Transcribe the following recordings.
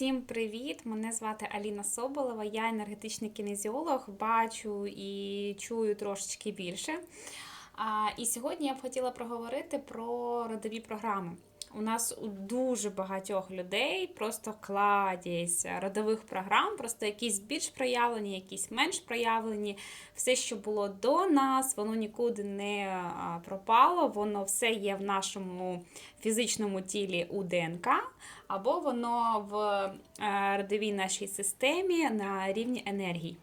Всім привіт! Мене звати Аліна Соболова, я енергетичний кінезіолог, бачу і чую трошечки більше. І сьогодні я б хотіла проговорити про родові програми. У нас у дуже багатьох людей просто кладість родових програм, просто якісь більш проявлені, якісь менш проявлені. Все, що було до нас, воно нікуди не пропало, воно все є в нашому фізичному тілі у ДНК, або воно в е, родовій нашій системі на рівні енергії.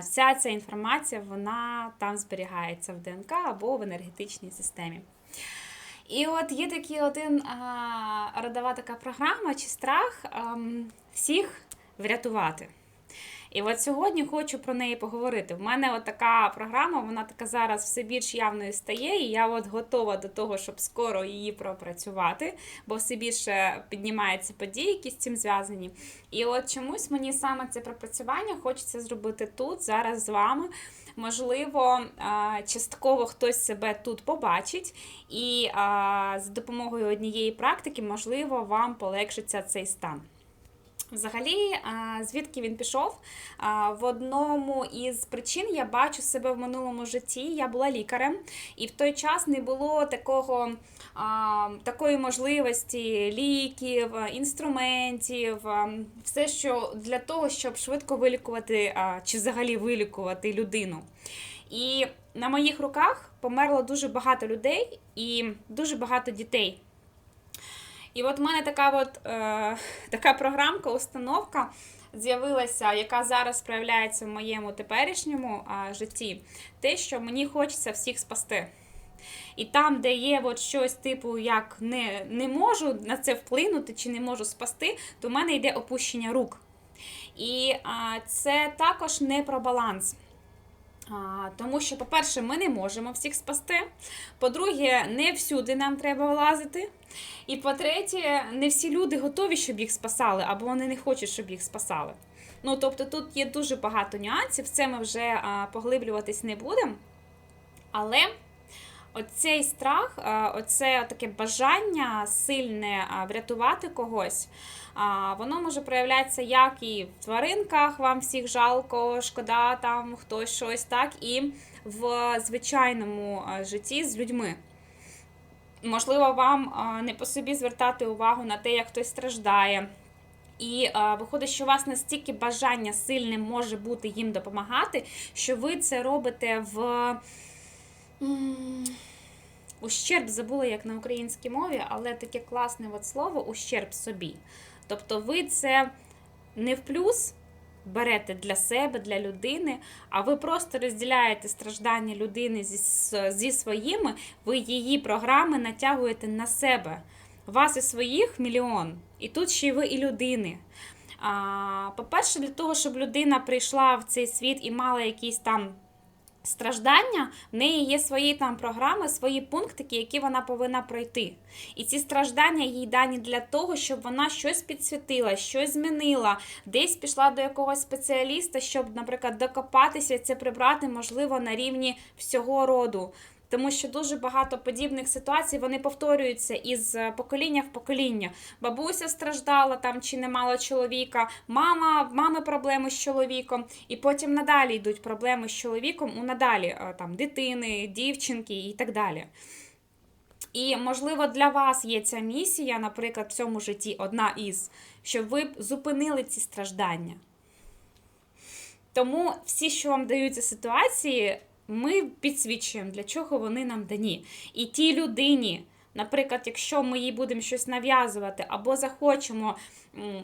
Вся ця інформація вона там зберігається в ДНК або в енергетичній системі. І от є такий один а, родова така програма чи страх а, всіх врятувати. І от сьогодні хочу про неї поговорити. В мене от така програма, вона така зараз все більш явною стає, і я от готова до того, щоб скоро її пропрацювати, бо все більше піднімаються події, які з цим зв'язані. І от чомусь мені саме це пропрацювання хочеться зробити тут, зараз з вами. Можливо, частково хтось себе тут побачить, і з допомогою однієї практики, можливо, вам полегшиться цей стан. Взагалі, звідки він пішов? В одному із причин я бачу себе в минулому житті. Я була лікарем, і в той час не було такого, такої можливості ліків, інструментів, все, що для того, щоб швидко вилікувати чи взагалі вилікувати людину. І на моїх руках померло дуже багато людей і дуже багато дітей. І от в мене така от, е, така програмка, установка з'явилася, яка зараз проявляється в моєму теперішньому е, житті, те, що мені хочеться всіх спасти. І там, де є от щось типу, як не не можу на це вплинути чи не можу спасти, то в мене йде опущення рук. І а, це також не про баланс. Тому що, по-перше, ми не можемо всіх спасти. По-друге, не всюди нам треба влазити. І по-третє, не всі люди готові, щоб їх спасали, або вони не хочуть, щоб їх спасали. Ну, тобто, тут є дуже багато нюансів, це ми вже поглиблюватись не будемо. Але оцей страх, оце таке бажання сильне врятувати когось. Воно може проявлятися як і в тваринках, вам всіх жалко, шкода, там хтось щось, так і в звичайному житті з людьми. Можливо, вам не по собі звертати увагу на те, як хтось страждає. І а, виходить, що у вас настільки бажання сильне може бути їм допомагати, що ви це робите в ущерб, забула як на українській мові, але таке класне от слово ущерб собі. Тобто ви це не в плюс берете для себе, для людини, а ви просто розділяєте страждання людини зі, зі своїми, ви її програми натягуєте на себе. Вас і своїх мільйон, і тут ще й ви і людини. По-перше, для того, щоб людина прийшла в цей світ і мала якісь там страждання, в неї є свої там програми, свої пунктики, які вона повинна пройти. І ці страждання їй дані для того, щоб вона щось підсвітила, щось змінила, десь пішла до якогось спеціаліста, щоб, наприклад, докопатися це прибрати, можливо, на рівні всього роду тому що дуже багато подібних ситуацій вони повторюються із е, покоління в покоління. Бабуся страждала там чи не мала чоловіка, мама, мами проблеми з чоловіком, і потім надалі йдуть проблеми з чоловіком у надалі е, там дитини, дівчинки і так далі. І, можливо, для вас є ця місія, наприклад, в цьому житті одна із, щоб ви зупинили ці страждання. Тому всі, що вам даються ситуації, ми підсвічуємо, для чого вони нам дані. І тій людині, наприклад, якщо ми їй будемо щось нав'язувати, або захочемо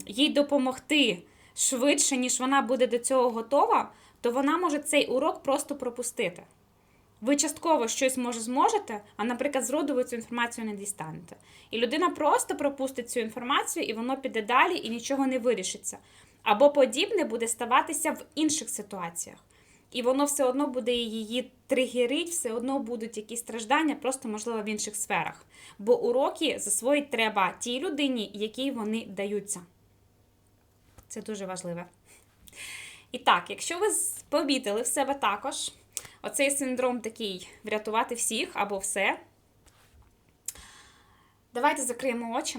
їй допомогти швидше, ніж вона буде до цього готова, то вона може цей урок просто пропустити. Ви частково щось може зможете, а, наприклад, з роду ви цю інформацію не дістанете. І людина просто пропустить цю інформацію, і воно піде далі і нічого не вирішиться. Або подібне буде ставатися в інших ситуаціях. І воно все одно буде її тригерить, все одно будуть якісь страждання, просто, можливо, в інших сферах. Бо уроки засвоїть треба тій людині, якій вони даються. Це дуже важливе. І так, якщо ви помітили в себе також оцей синдром такий врятувати всіх або все, давайте закриємо очі.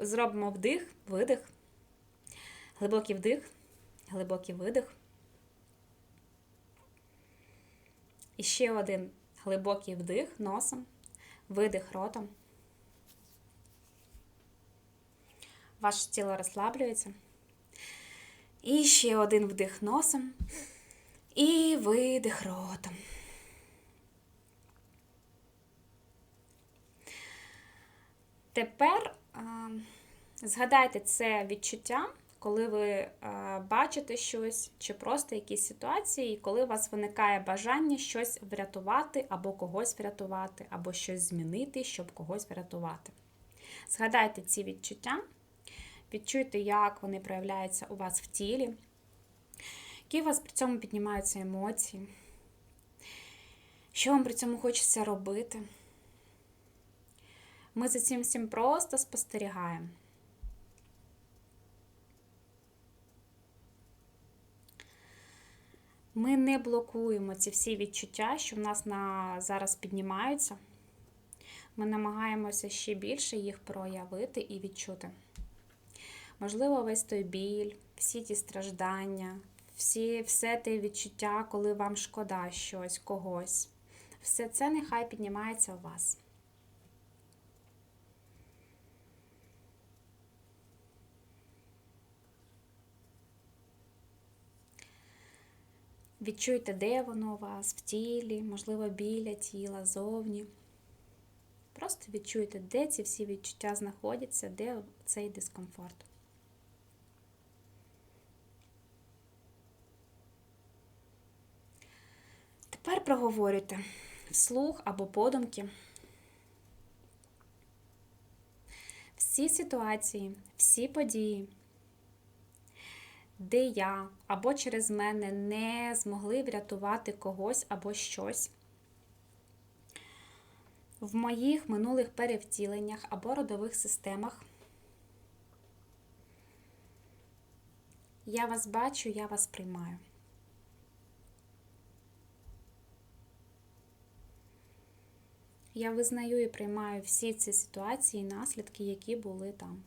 Зробимо вдих, видих, глибокий вдих, глибокий видих. І ще один глибокий вдих носом, видих ротом. Ваше тіло розслаблюється. І ще один вдих носом. І видих ротом. Тепер а, згадайте це відчуття, коли ви а, бачите щось, чи просто якісь ситуації, і коли у вас виникає бажання щось врятувати, або когось врятувати, або щось змінити, щоб когось врятувати. Згадайте ці відчуття, відчуйте, як вони проявляються у вас в тілі, які у вас при цьому піднімаються емоції, що вам при цьому хочеться робити. Ми за цим всім просто спостерігаємо. Ми не блокуємо ці всі відчуття, що в нас на зараз піднімаються. Ми намагаємося ще більше їх проявити і відчути. Можливо, весь той біль, всі ті страждання, всі, все те відчуття, коли вам шкода щось, когось. Все це нехай піднімається у вас. Відчуйте, де воно у вас, в тілі, можливо, біля тіла, зовні. Просто відчуйте, де ці всі відчуття знаходяться, де цей дискомфорт. Тепер проговорюйте вслух або подумки. Всі ситуації, всі події, де я або через мене не змогли врятувати когось або щось. В моїх минулих перевтіленнях або родових системах. Я вас бачу, я вас приймаю. Я визнаю і приймаю всі ці ситуації наслідки, які були там.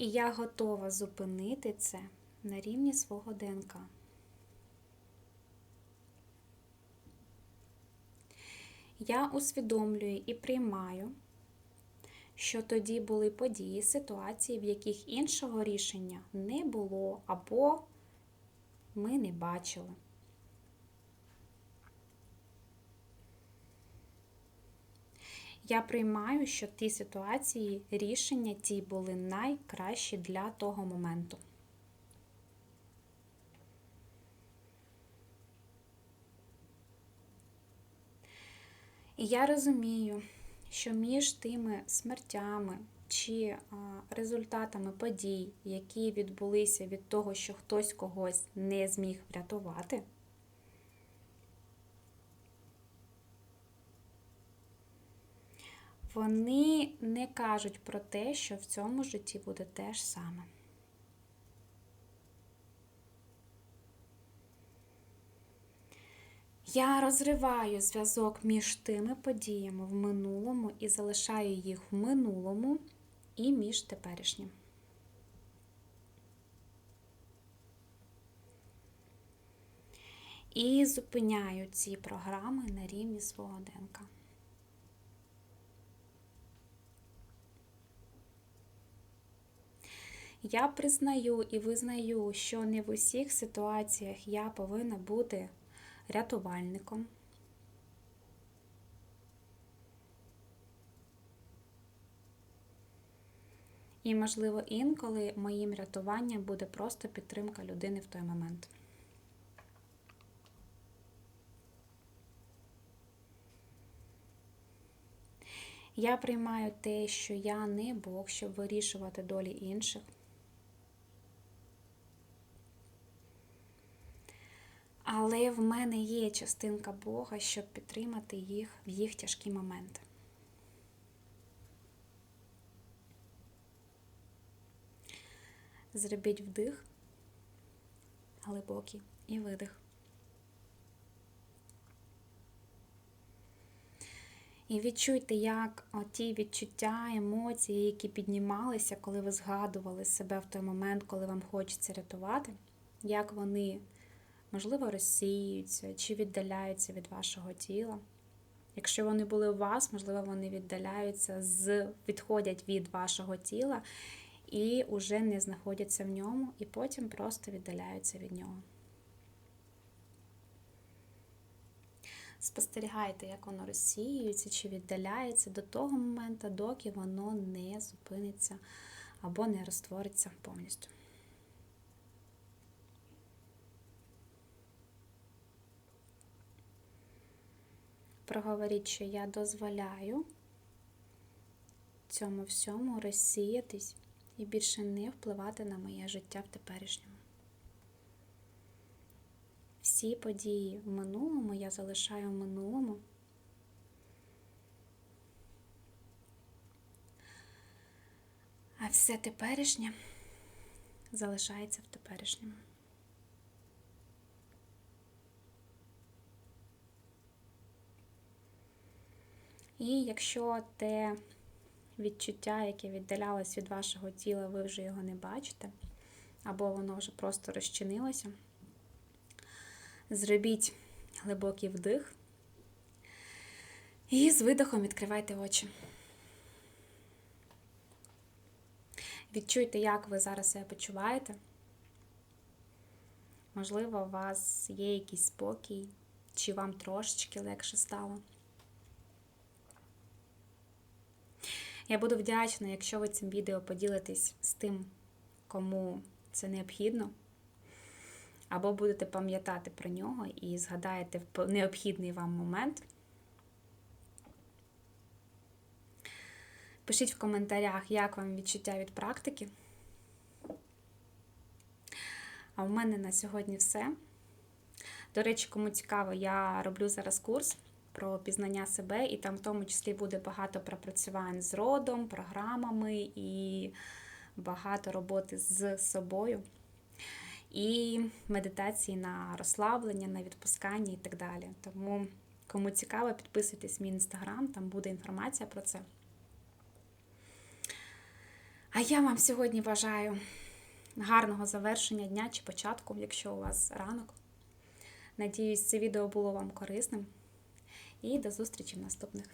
І я готова зупинити це на рівні свого ДНК. Я усвідомлюю і приймаю, що тоді були події, ситуації, в яких іншого рішення не було або ми не бачили. Я приймаю, що ті ситуації, рішення ті були найкращі для того моменту. І я розумію, що між тими смертями чи результатами подій, які відбулися від того, що хтось когось не зміг врятувати, вони не кажуть про те, що в цьому житті буде те ж саме. Я розриваю зв'язок між тими подіями в минулому і залишаю їх в минулому і між теперішнім. І зупиняю ці програми на рівні свого ДНК. Я признаю і визнаю, що не в усіх ситуаціях я повинна бути рятувальником. І, можливо, інколи моїм рятуванням буде просто підтримка людини в той момент. Я приймаю те, що я не Бог, щоб вирішувати долі інших. Але в мене є частинка Бога, щоб підтримати їх в їх тяжкі моменти. Зробіть вдих, глибокий і видих. І відчуйте, як ті відчуття, емоції, які піднімалися, коли ви згадували себе в той момент, коли вам хочеться рятувати, як вони, можливо, розсіюються чи віддаляються від вашого тіла. Якщо вони були у вас, можливо, вони віддаляються, з, відходять від вашого тіла і вже не знаходяться в ньому, і потім просто віддаляються від нього. Спостерігайте, як воно розсіюється чи віддаляється до того моменту, доки воно не зупиниться або не розтвориться повністю. Проговоріть, що я дозволяю цьому всьому розсіятись і більше не впливати на моє життя в теперішньому. Всі події в минулому я залишаю в минулому. А все теперішнє залишається в теперішньому. І якщо те відчуття, яке віддалялось від вашого тіла, ви вже його не бачите, або воно вже просто розчинилося, зробіть глибокий вдих і з видохом відкривайте очі. Відчуйте, як ви зараз себе почуваєте. Можливо, у вас є якийсь спокій, чи вам трошечки легше стало. Я буду вдячна, якщо ви цим відео поділитесь з тим, кому це необхідно, або будете пам'ятати про нього і згадаєте в необхідний вам момент. Пишіть в коментарях, як вам відчуття від практики. А в мене на сьогодні все. До речі, кому цікаво, я роблю зараз курс про пізнання себе, і там в тому числі буде багато пропрацювань з родом, програмами і багато роботи з собою. І медитації на розслаблення, на відпускання і так далі. Тому, кому цікаво, підписуйтесь в мій інстаграм, там буде інформація про це. А я вам сьогодні бажаю гарного завершення дня чи початку, якщо у вас ранок. Надіюсь, це відео було вам корисним. І до зустрічі в наступних.